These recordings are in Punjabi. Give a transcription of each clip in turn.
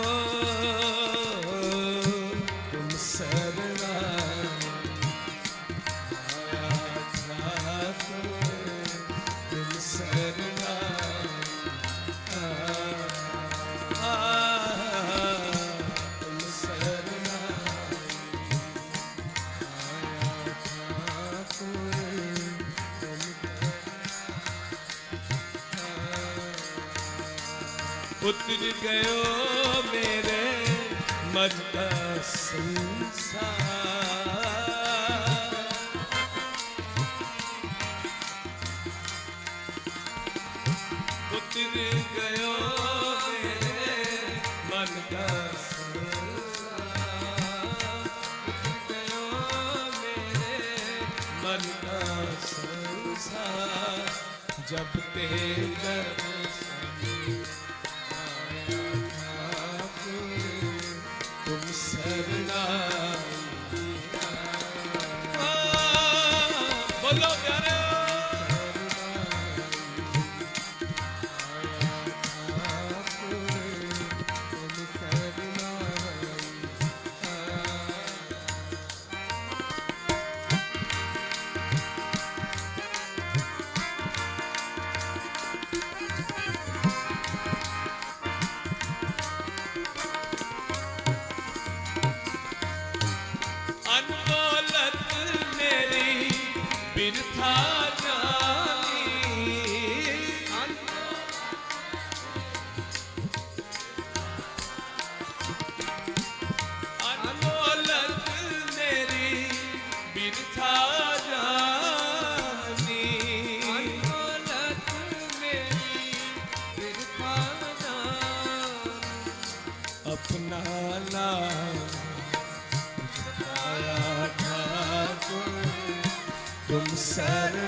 Oh. ਉਤਰ ਗਇਓ ਮੇਰੇ ਮਜ਼ਦਾ ਦਾ ਸੰਸਾਰ ਉਤਰ ਗਇਓ ਮੇਰੇ ਮਨ ਦਾ ਜਬ ਤੇ ਦਰ Seven.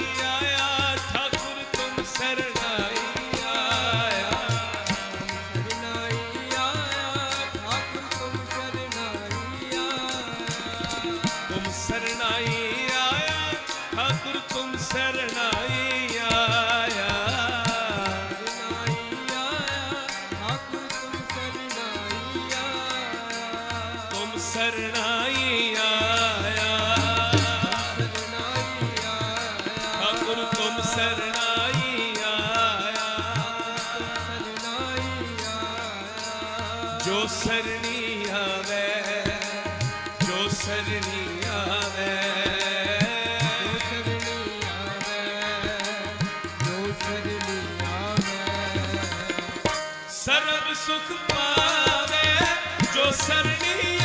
ਤੁਮ ਸਰਨਾਈ ਆਇਆ। ਜੋ ਸਰਨੀ ਆਵੇ ਜੋ ਸਰਨੀ ਆਵੇ। ਸਰਬ ਸੁਖ ਪਾਵੇ ਜੋ ਸਰਨੀ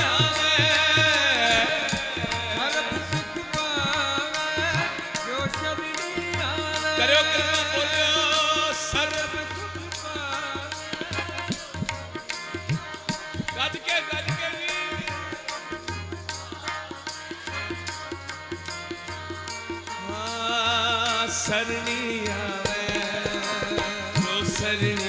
ਸਰਣੀ ਆਵੇ ਜੋ ਸਰਣੀ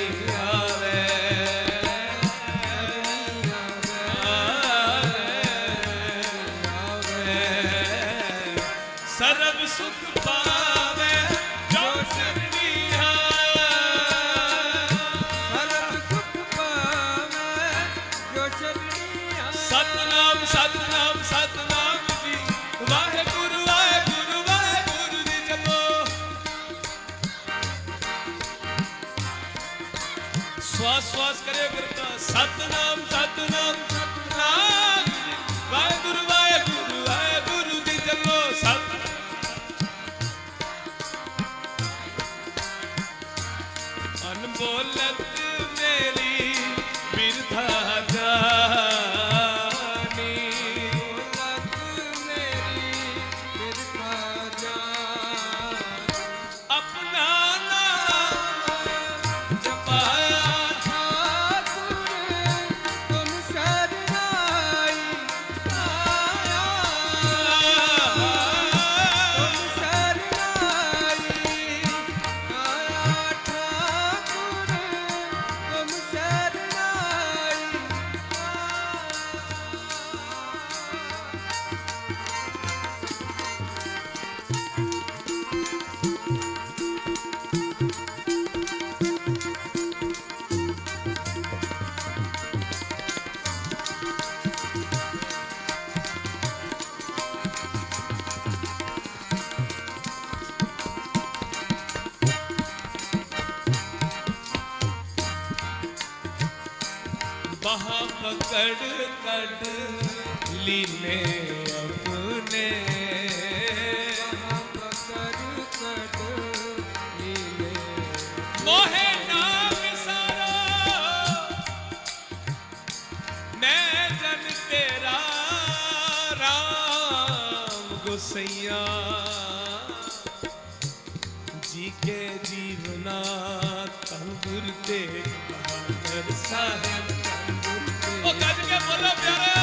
वहाँ पकड़ कर लीने अपने। मोहे नाम सारा, मैं तेरा जी के जीवना तंगुर देख साहब। प्यारे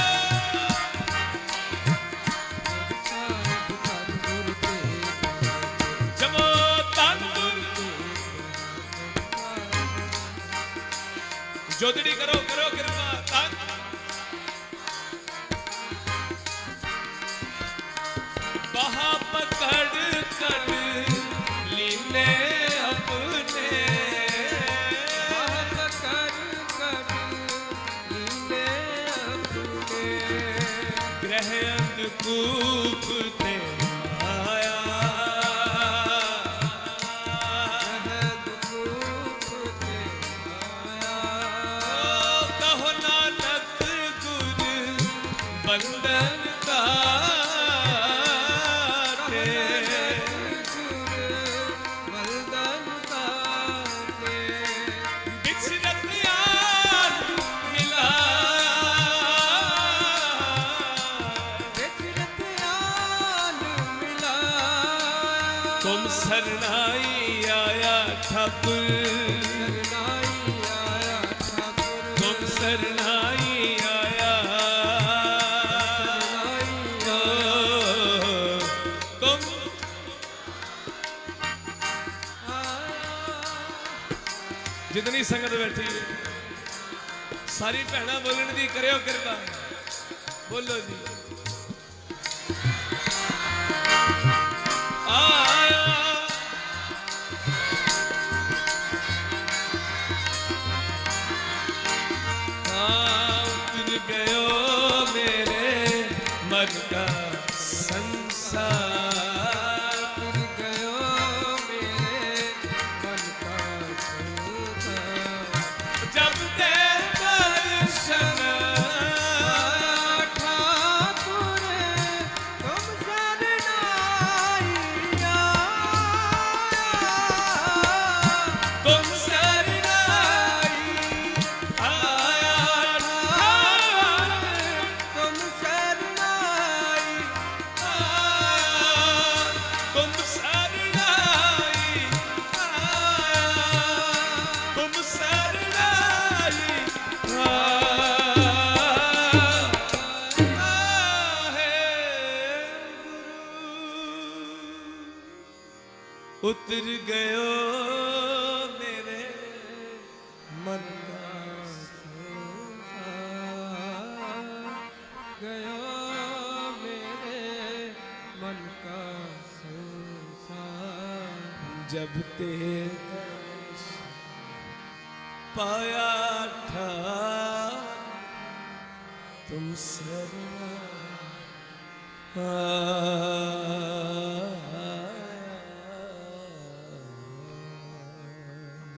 ਤੁਮ ਸਰਨਾਈ ਆਇਆ ਠਾਕੁਰ ਆਇਆ ਠਾਕੁਰ ਜਿਤਨੀ ਸੰਗਤ ਬੈਠੀ ਸਾਰੀ ਭੈਣਾ ਬੋਲਣ ਦੀ ਕਰਿਓ ਕਿਰਪਾ ਬੋਲੋ ਜੀ का संसार ਜਬ ਤੇ ਪਾਇਆ ਠਾ ਤੁਮ ਸਰਨਾ ਆ